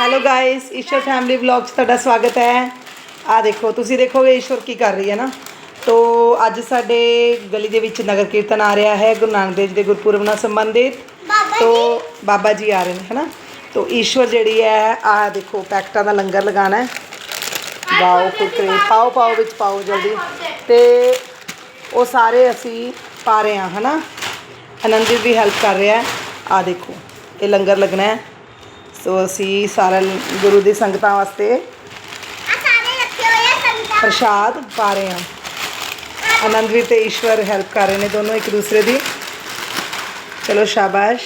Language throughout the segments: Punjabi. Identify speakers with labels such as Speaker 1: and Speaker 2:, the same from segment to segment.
Speaker 1: Hello guys Ishwar family vlog 'ਚ ਤੁਹਾਡਾ ਸਵਾਗਤ ਹੈ। ਆ ਦੇਖੋ ਤੁਸੀਂ ਦੇਖੋਗੇ ਈਸ਼ਵਰ ਕੀ ਕਰ ਰਹੀ ਹੈ ਨਾ। ਤੋ ਅੱਜ ਸਾਡੇ ਗਲੀ ਦੇ ਵਿੱਚ ਨਗਰ ਕੀਰਤਨ ਆ ਰਿਹਾ ਹੈ ਗੁਰੂ ਨਾਨਕ ਦੇਵ ਜੀ ਦੇ ਗੁਰਪੁਰਬ ਨਾਲ ਸੰਬੰਧਿਤ। ਤੋ ਬਾਬਾ ਜੀ ਆ ਰਹੇ ਨੇ ਹਨਾ। ਤੋ ਈਸ਼ਵਰ ਜਿਹੜੀ ਹੈ ਆ ਦੇਖੋ ਪੈਕਟਾਂ ਦਾ ਲੰਗਰ ਲਗਾਣਾ ਹੈ। ਵਾਓ ਕੁਰਕਰੇ ਪਾਓ ਪਾਓ ਵਿੱਚ ਪਾਓ ਜਲਦੀ। ਤੇ ਉਹ ਸਾਰੇ ਅਸੀਂ ਪਾ ਰਹੇ ਹਾਂ ਹਨਾ। ਆਨੰਦਿਤ ਵੀ ਹੈਲਪ ਕਰ ਰਿਹਾ ਆ ਦੇਖੋ ਇਹ ਲੰਗਰ ਲੱਗਣਾ ਹੈ। ਸੋ ਅਸੀਂ ਸਾਰਾ ਗੁਰੂ ਦੀ ਸੰਗਤਾਂ ਵਾਸਤੇ ਪ੍ਰਸ਼ਾਦ ਪਾ ਰਹੇ ਹਾਂ। ਆਨੰਦ ਵੀ ਤੇ ਈਸ਼ਵਰ ਹੈਲਪ ਕਰ ਰਹੇ ਨੇ ਦੋਨੋਂ ਇੱਕ ਦੂਸਰੇ ਦੀ। ਚਲੋ ਸ਼ਾਬਾਸ਼।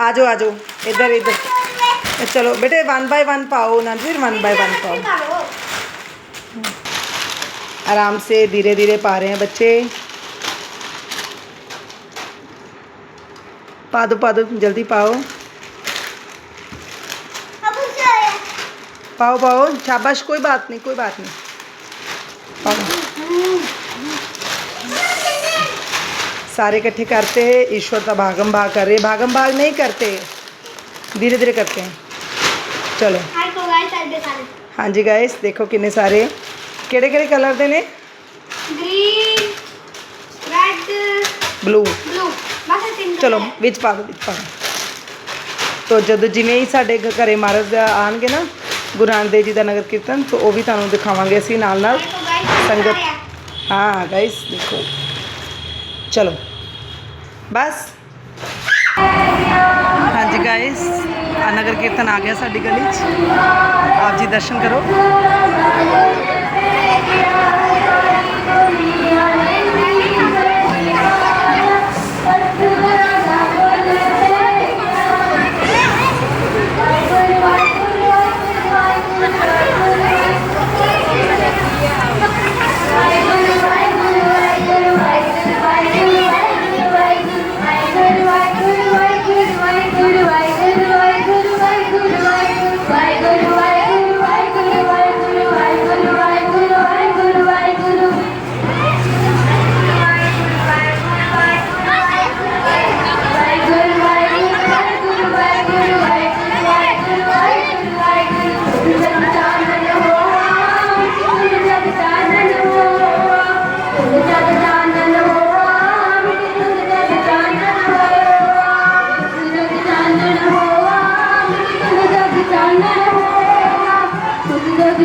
Speaker 1: ਆਜੋ ਆਜੋ। ਇੱਧਰ ਇੱਧਰ। ਚਲੋ ਬੇਟੇ 1 ਬਾਈ 1 ਪਾਓ ਨਾ ਫਿਰ 1 ਬਾਈ 1 ਪਾਓ। आराम से धीरे धीरे पा रहे हैं बच्चे पा दो पा दो जल्दी पाओ पाओ पाओ शाबाश कोई बात नहीं कोई बात नहीं पाओ सारे इकट्ठे करते हैं ईश्वर का भागम भाग कर रहे हैं भागम भाग नहीं करते धीरे धीरे करते हैं चलो
Speaker 2: ਹਾਈ ਕੋ ਗਾਇਸ ਸਾਡੇ ਸਾਰੇ
Speaker 1: ਹਾਂਜੀ ਗਾਇਸ ਦੇਖੋ ਕਿੰਨੇ ਸਾਰੇ ਕਿਹੜੇ ਕਿਹੜੇ ਕਲਰ ਦੇ ਨੇ
Speaker 2: ਗ੍ਰੀਨ ਰੈੱਡ
Speaker 1: ਬਲੂ
Speaker 2: ਬਲੂ ਬਸ ਇਹ ਤਿੰਨ
Speaker 1: ਚਲੋ ਵਿੱਚ ਪਾ ਦਿਓ ਵਿੱਚ ਪਾ ਦਿਓ ਤੋ ਜਦੋਂ ਜਿਵੇਂ ਹੀ ਸਾਡੇ ਘ- ਘਰੇ ਮਹਾਰਾਜ ਦਾ ਆਣਗੇ ਨਾ
Speaker 3: गुरु नानक देव जी का नगर कीर्तन तो वह भी तू दिखावे असी नाल नाल संगत हाँ गाइस देखो चलो बस हाँ जी गाइस नगर कीर्तन आ
Speaker 4: गया साड़ी गली आप जी दर्शन करो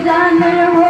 Speaker 4: जानवर हो